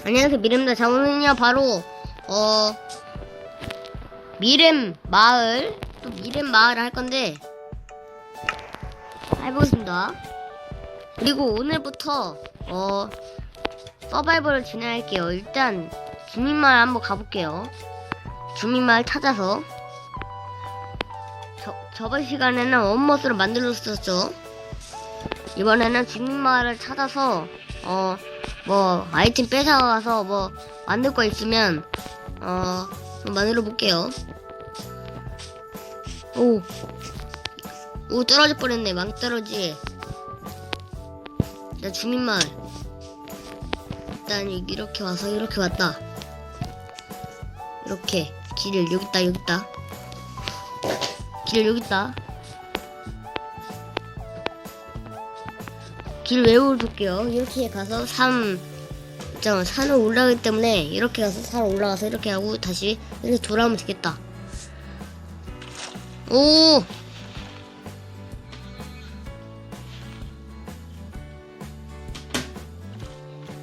안녕하세요. 미렘다. 자 오늘은요 바로 어 미렘 마을 또 미렘 마을을 할 건데 해보겠습니다. 그리고 오늘부터 어 서바이벌을 진행할게요. 일단 주민마을 한번 가볼게요. 주민마을 찾아서. 저, 저번 시간에는 원머스를 만들었었죠. 이번에는 주민마을을 찾아서 어 뭐 아이템 뺏어가서 뭐 만들 거 있으면 어좀 만들어 볼게요. 오, 오 떨어질 뻔했네 망 떨어지. 나 주민마을. 일단 이렇게 와서 이렇게 왔다. 이렇게 길을 여기 있다 여기 있다. 길 여기 있다. 길 외워둘게요. 이렇게 가서 산, 잠깐 산을 올라가기 때문에 이렇게 가서 산 올라가서 이렇게 하고 다시 이렇게 돌아오면 되겠다. 오!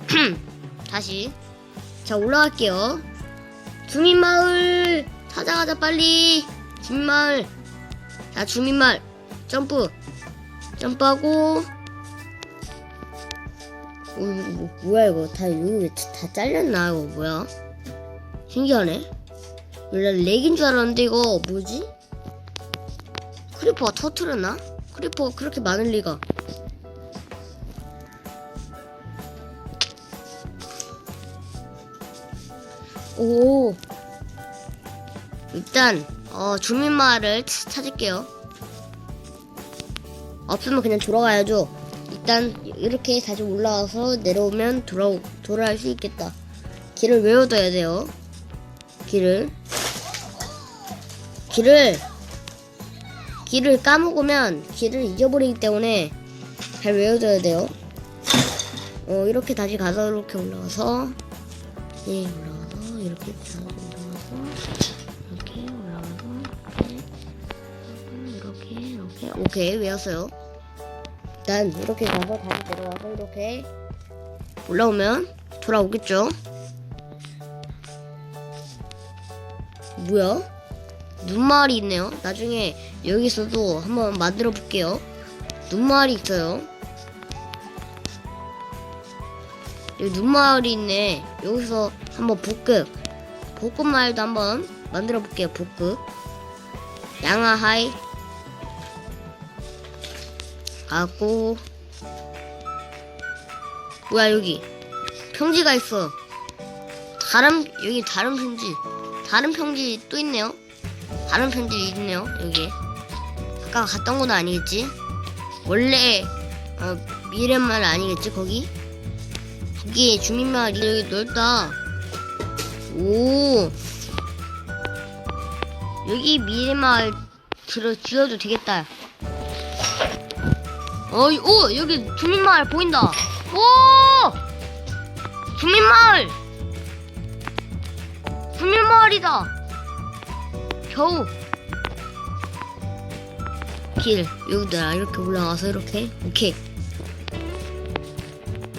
다시. 자, 올라갈게요. 주민마을! 찾아가자, 빨리! 주민마을! 자, 주민마을! 점프! 점프하고, 어, 이거 뭐, 뭐야 이거. 다 여기 왜다 잘렸나 이거 뭐야? 신기하네. 원래 렉인 줄 알았는데 이거 뭐지? 크리퍼가 터트렸나? 크리퍼가 그렇게 많을 리가. 오. 일단 어 주민마을을 차- 찾을게요. 없으면 그냥 돌아가야죠 일단 이렇게 다시 올라와서 내려오면 돌아 돌아올 수 있겠다. 길을 외워둬야 돼요. 길을 길을 길을 까먹으면 길을 잊어버리기 때문에 잘 외워둬야 돼요. 어 이렇게 다시 가서 이렇게 올라가서 예 올라가서 이렇게 다시 올라가서 이렇게 올라가서 이렇게 이렇게 이렇게 오케이 외웠어요. 일단 이렇게 가서 다시 내려와서 이렇게 올라오면 돌아오겠죠? 뭐야? 눈마을이 있네요. 나중에 여기서도 한번 만들어 볼게요. 눈마을이 있어요. 여기 눈마을이 있네. 여기서 한번 볶음. 볶음마을도 한번 만들어 볼게요. 볶음. 양아하이. 가고. 뭐야 여기. 평지가 있어. 다른 여기 다른 평지. 다른 평지 또 있네요. 다른 평지 있네요 여기. 아까 갔던 건 아니겠지? 원래 어, 미래마을 아니겠지 거기? 거기 주민마을이 여기 넓다. 오. 여기 미래마을 들어 지어도 되겠다 어이, 오! 여기 주민마을 보인다! 오! 주민마을! 주민마을이다! 겨우! 길, 여기다 이렇게 올라가서 이렇게, 오케이.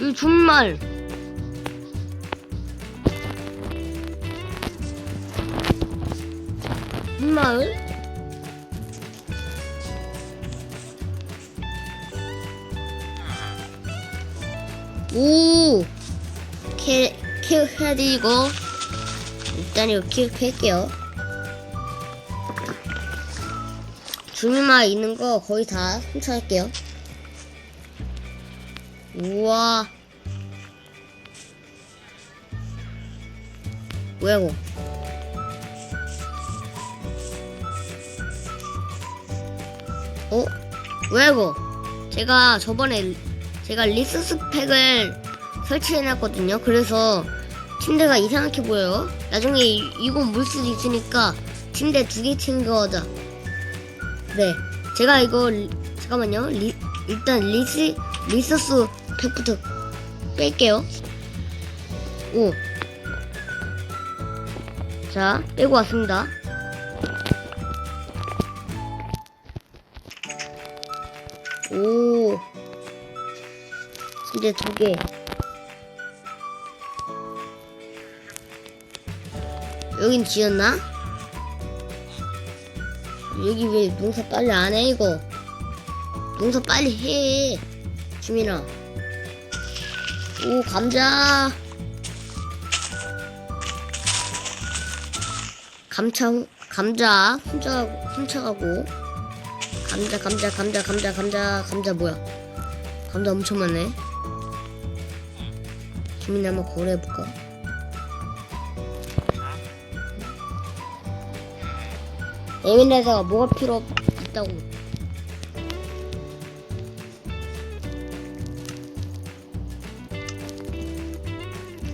여기 주민마을! 주민마을? 오! 캐, 돼, 이거. 일단 이거 키울게요. 주민마을 있는 거 거의 다 훔쳐갈게요. 우와. 뭐야, 이거. 어? 뭐야, 이거. 제가 저번에 제가 리스 스펙을 설치해놨거든요. 그래서 침대가 이상하게 보여요. 나중에 이- 이거 물 수도 있으니까 침대 두 개 챙겨가자. 네, 제가 이거 리- 잠깐만요. 리- 일단 리스 리소스 팩부터 뺄게요. 오, 자 빼고 왔습니다. 오. 침대 두 개. 여긴 지었나? 여기 왜 농사 빨리 안 해 이거? 농사 빨리 해 주민아. 오 감자. 감차 감자 훔쳐가고 훔쳐가고. 감자 감자 감자 감자 감자 감자 뭐야? 감자 엄청 많네 주민이 한번 거래해볼까? 에미네다가 뭐가 필요 없- 있다고.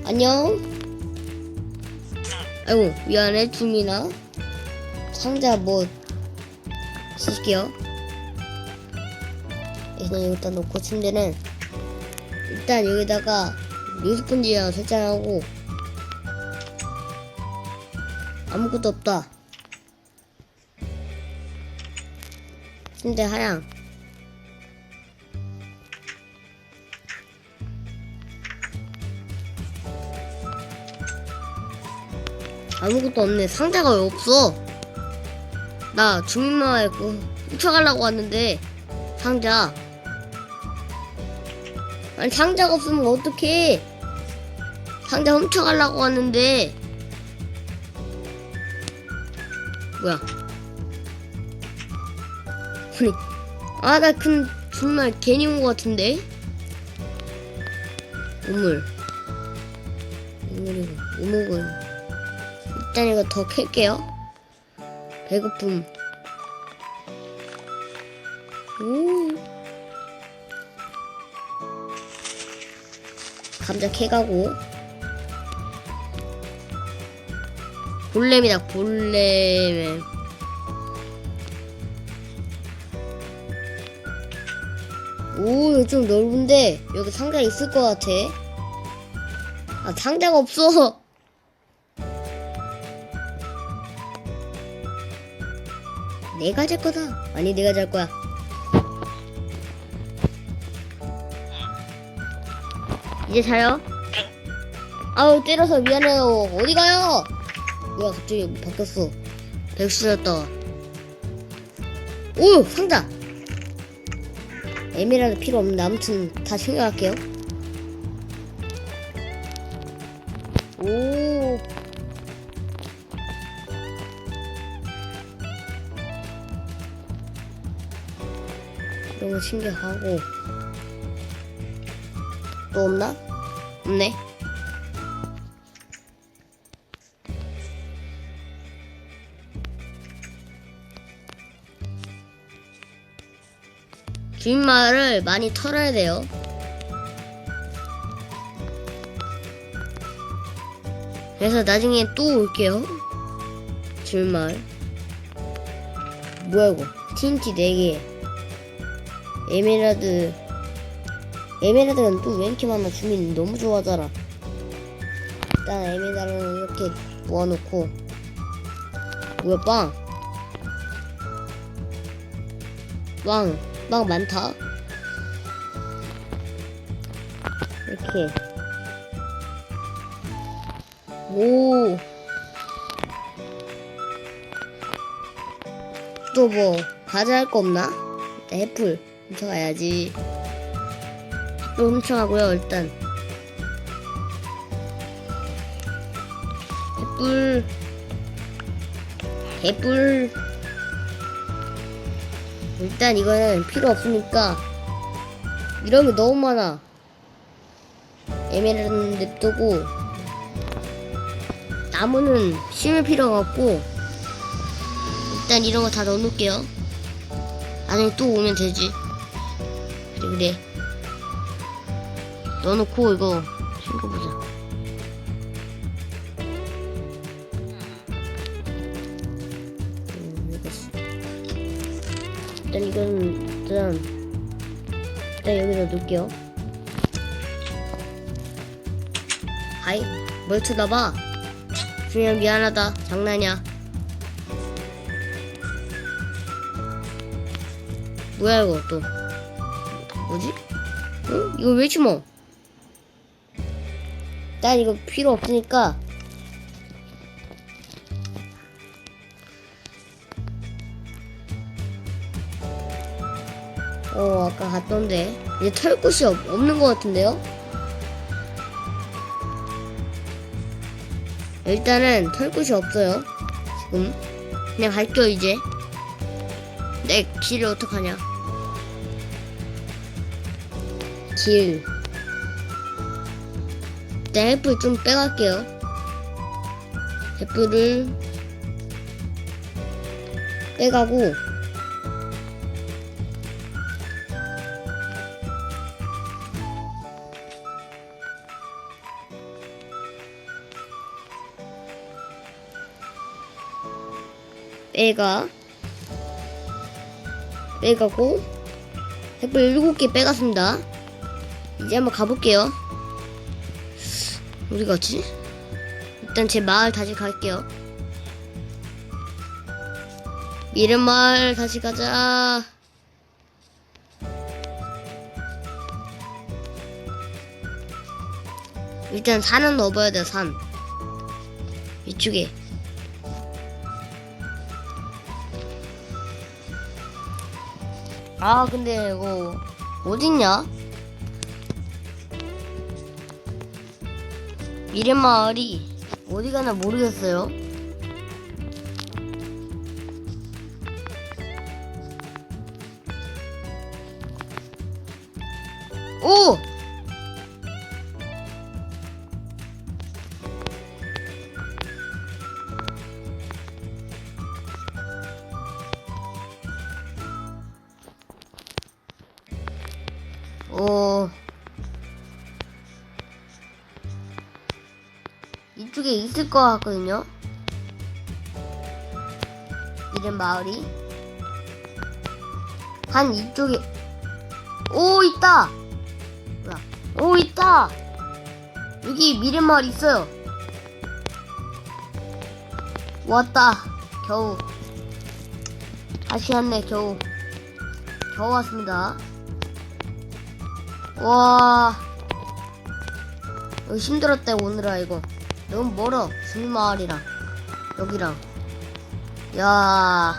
안녕. 아이고 미안해 주민아 상자 뭐 쓸게요. 일단 여기다 놓고 침대는 일단 여기다가 뉴스폰지랑 설정하고. 아무것도 없다. 침대 하양 아무것도 없네. 상자가 왜 없어? 나 주민마을 그 훔쳐가려고 왔는데 상자 아니 상자가 없으면 어떡해? 상자 훔쳐가려고 왔는데. 뭐야? 아니 아나 근 정말 괜히 온 것 같은데? 우물. 우물이고 우물은. 일단 이거 더 캘게요. 배고픔. 오 감자 캐가고. 볼렘이다 볼렘 오 여기 좀 넓은데 여기 상자 있을 것 같아. 아 상자가 없어. 내가 잘 거다. 아니 내가 잘 거야 이제 자요? 아우 때려서 미안해요. 어디 가요? 뭐야 갑자기 바뀌었어. 백수였다. 오 상자! 에메랄드 필요 없는데 아무튼 다 챙겨갈게요. 오. 이런 거 챙겨가고 또 없나? 없네 주인말을 많이 털어야 돼요. 그래서 나중에 또 올게요. 주인말. 뭐야 이거? TNT 4개. 에메랄드. 에메랄드는 또 왜 이렇게 많아? 주민 너무 좋아하잖아. 일단 에메랄드는 이렇게 모아놓고. 뭐야 빵? 빵. 빵 많다. 이렇게. 오. 또 뭐, 과자 할 거 없나? 애플 훔쳐가야지. 또 훔쳐가고요, 일단. 애플. 애플. 일단 이거는 필요 없으니까 이런 게 너무 많아 에메랄드 냅두고 나무는 심을 필요가 없고 일단 이런 거 다 넣어놓을게요 나중에 또 오면 되지 그래 그래 넣어놓고 이거 챙겨보자 음, 일단 이건 일단 일단 여기다 놓을게요. 아이 뭘 쳐다봐? 중요한 미안하다 장난이야. 뭐야 이거 또 뭐지? 응? 이거 왜 심어? 난 이거 필요 없으니까. 어 아까 갔던데. 이제 털 곳이 없, 없는 것 같은데요? 일단은 털 곳이 없어요 지금. 그냥 갈게요 이제. 내 길을 어떡하냐. 길. 일단 햇불 좀 빼갈게요. 햇불을 빼가고 빼가 빼가고 햇불 7개 빼갔습니다. 이제 한번 가볼게요 어디 갔지? 일단 제 마을 다시 갈게요 미른 마을 다시 가자 일단 산은 넣어봐야 돼 산 이쪽에 아 근데 이거 어딨냐? 미래마을이 어디 가나 모르겠어요 오! 오. 것 같거든요. 이름 마을이 한 이쪽에 오 있다. 뭐야? 오 있다. 여기 미름 마을 있어요. 왔다. 겨우 다시 왔네. 겨우 겨우 왔습니다. 와 힘들었대 오늘아 이거 너무 멀어 줄마을이랑 여기랑 야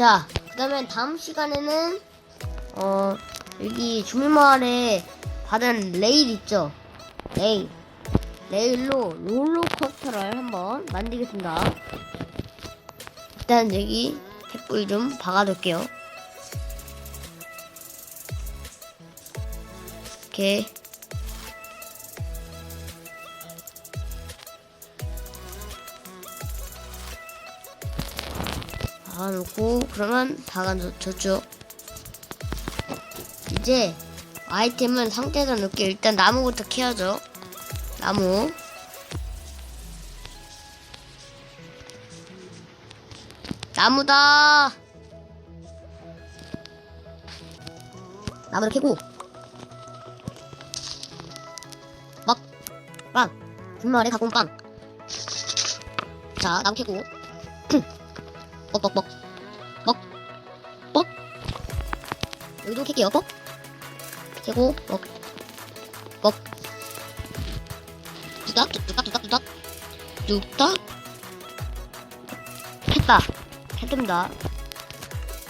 자, 그 다음에 다음 시간에는, 어, 여기 주민마을에 받은 레일 있죠? 레일. 레일로 롤러코스터를 한번 만들겠습니다. 일단 여기 햇불 좀 박아둘게요. 이렇게. 박아놓고, 그러면 박아줬죠. 이제 아이템은 상태에다 넣을게요. 일단 나무부터 캐야죠. 나무 나무다 나무를 캐고 분말에 갖고 온 빵. 자 나무 캐고. 뻑뻑뻑. 뻑뻑. 여기도 캘게요 뻑? 캐고 뻑뻑. 뚜닥 뚜닥 뚜닥 뚜닥 뚜닥. 했다. 했습니다.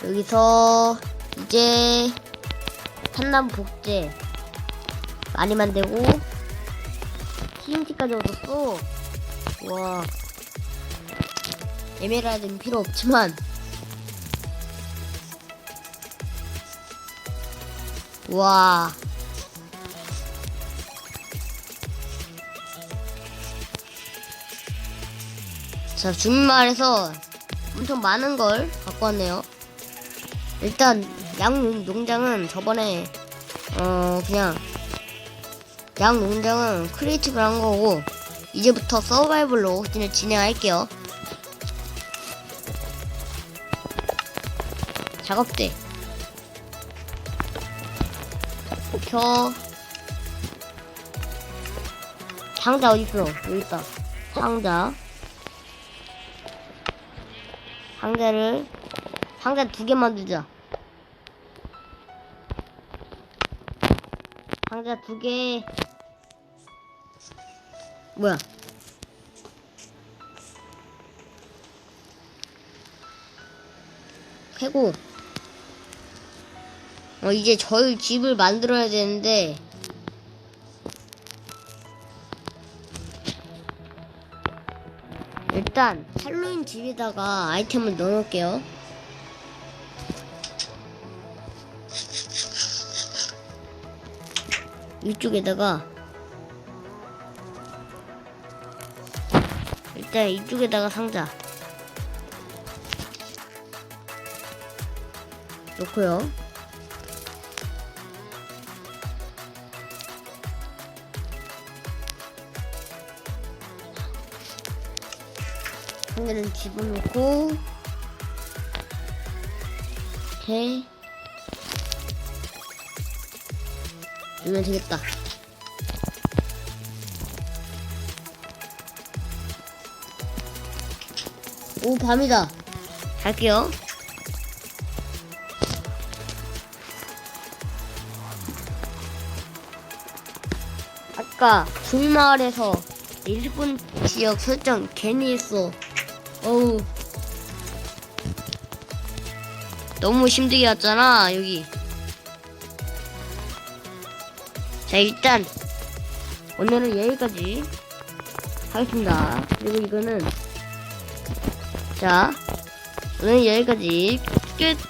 여기서 이제 산나무 복제 많이 만들고 TNT까지 얻었어 와. 에메랄드는 필요 없지만. 와. 자, 주민마을에서 엄청 많은 걸 갖고 왔네요. 일단, 양 농장은 저번에, 어, 그냥, 양 농장은 크리에이티브를 한 거고, 이제부터 서바이벌로 진행- 진행할게요. 작업대. 켜. 상자 어딨어? 여기 있다. 상자. 상자를 상자 두 개 만들자. 상자 두 개. 뭐야? 캐고. 어, 이제 저희 집을 만들어야 되는데. 일단 할로윈 집에다가 아이템을 넣어놓을게요. 이쪽에다가 일단 이쪽에다가 상자 놓고요. 상자를 집어넣고 이렇게 넣으면 되겠다. 오 밤이다. 갈게요. 아까 중마을에서 일본 지역 설정 괜히 했어. 어우. 너무 힘들게 왔잖아, 여기. 자, 일단, 오늘은 여기까지 하겠습니다. 그리고 이거는, 자, 오늘 여기까지 끝!